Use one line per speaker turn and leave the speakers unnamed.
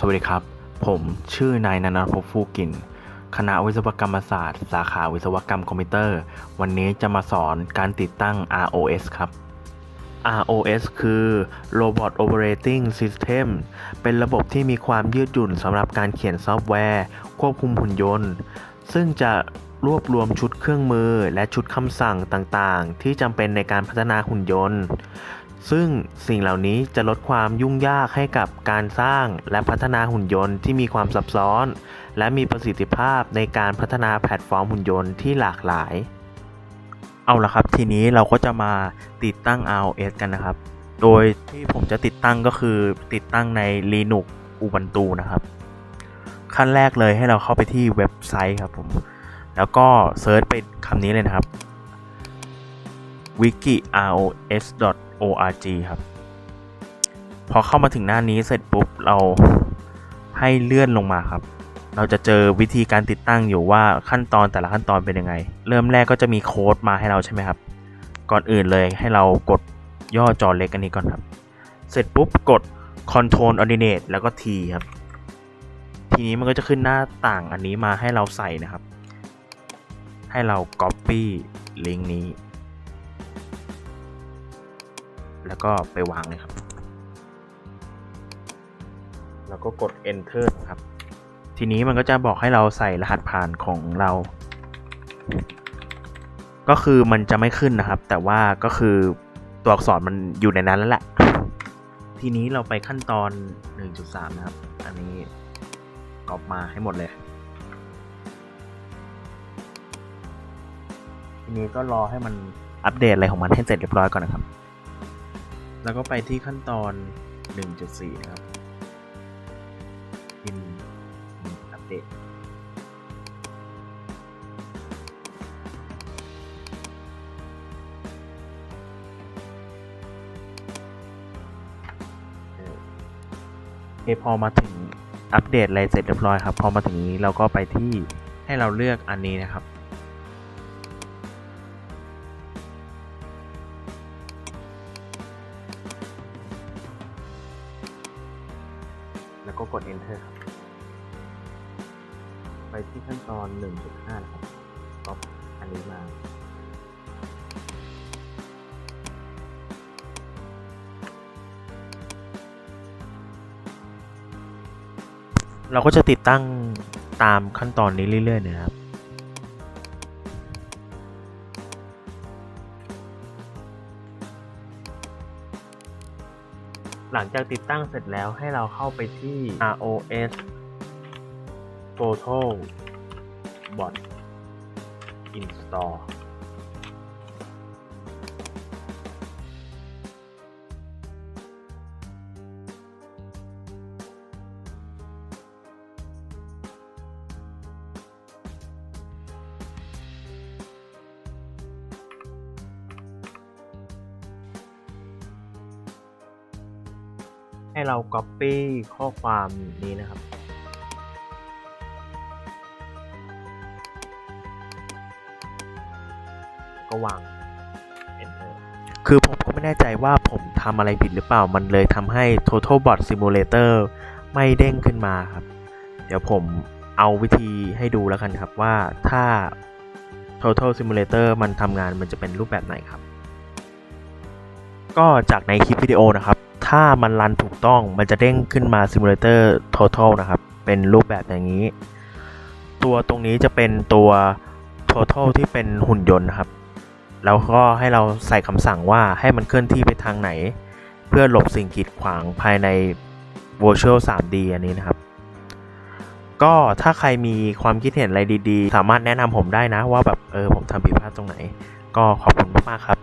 สวัสดีครับ ผมชื่อนายนันทภพฟูกิน คณะวิศวกรรมศาสตร์ สาขาวิศวกรรมคอมพิวเตอร์ วันนี้จะมาสอนการติดตั้ง ROS ครับ ROS คือ Robot Operating System เป็นระบบที่มีความยืดหยุ่นสำหรับการเขียนซอฟต์แวร์ ควบคุมหุ่นยนต์ ซึ่งจะรวบรวมชุดเครื่องมือและชุดคำสั่งต่างๆ ที่จำเป็นในการพัฒนาหุ่นยนต์ ซึ่งสิ่งเหล่านี้จะลดความยุ่งยากให้กับการสร้างและพัฒนาหุ่นยนต์ที่มีความซับซ้อน และมีประสิทธิภาพในการพัฒนาแพลตฟอร์มหุ่นยนต์ที่หลากหลาย เอาละครับ ทีนี้เราก็จะมาติดตั้ง ROS กันนะครับ โดยที่ผมจะติดตั้งก็คือติดตั้งใน Linux Ubuntu นะครับ ขั้นแรกเลยให้เราเข้าไปที่เว็บไซต์ครับผม แล้วก็เซิร์ชไปคำนี้เลยนะครับ wiki ros org ครับ พอเข้ามาถึงหน้านี้เสร็จปุ๊บเราให้เลื่อนลงมาครับ เราจะเจอวิธีการติดตั้งอยู่ว่าขั้นตอนแต่ละขั้นตอนเป็นยังไง เริ่มแรกก็จะมีโค้ดมาให้เราใช่ไหมครับ ก่อนอื่นเลยให้เรากดย่อจอเล็กอันนี้ก่อนครับ เสร็จปุ๊บกด Control Ordinate แล้วก็ T ครับ ทีนี้มันก็จะขึ้นหน้าต่างอันนี้มาให้เราใส่นะครับ ให้เรา Copy ลิงก์นี้ แล้วก็ไปวางเลยครับ แล้วก็กด enter นะครับ ทีนี้มันก็จะบอกให้เราใส่รหัสผ่านของเรา ก็คือมันจะไม่ขึ้นนะครับ แต่ว่าก็คือตัวอักษรมันอยู่ในนั้นแล้วแหละ ทีนี้เราไปขั้นตอน 1.3 นะครับ อันนี้กรอบมาให้หมดเลย ทีนี้ก็รอให้มันอัปเดตอะไรของมันให้เสร็จเรียบร้อยก่อนนะครับ แล้วก็ไปที่ขั้นตอน 1.4 นะครับพิมพ์อัปเดตพอมาถึงอัปเดตอะไรเสร็จเรียบร้อยครับ พอมาถึงนี้เราก็ไปที่ให้เราเลือกอันนี้นะครับ แล้วก็กด enter ครับ ไปที่ขั้นตอน 1.5 นะครับก็อันนี้มา เราก็จะติดตั้งตามขั้นตอนนี้เรื่อยๆนะครับ หลังจากติดตั้งเสร็จแล้วให้เราเข้าไปที่ ROS Photo Bot Install ให้เรา Copy ข้อความนี้นะครับ ก็วาง Enter คือผมก็ไม่แน่ใจว่าผมทำอะไรผิดหรือเปล่า มันเลยทำให้ Total Bot Simulator ไม่เด้งขึ้นมาครับ เดี๋ยวผมเอาวิธีให้ดูแล้วกันครับว่าถ้า Total Simulator มันทำงานมันจะเป็นรูปแบบไหนครับ ก็จากในคลิปวิดีโอนะครับ ถ้ามันรันถูกต้องมันจะเด้งขึ้นมา Simulator Total นะครับ เป็นรูปแบบอย่างนี้ ตัวตรงนี้จะเป็นตัว Total ที่เป็นหุ่นยนต์นะครับแล้วก็ให้เราใส่คำสั่งว่าให้มันเคลื่อนที่ไปทางไหน เพื่อหลบสิ่งกีดขวางภายใน Virtual 3D อันนี้นะครับ ก็ถ้าใครมีความคิดเห็นอะไรดีๆ สามารถแนะนำผมได้นะว่าแบบเออผมทำผิดพลาดตรงไหน ก็ขอบคุณมากๆครับ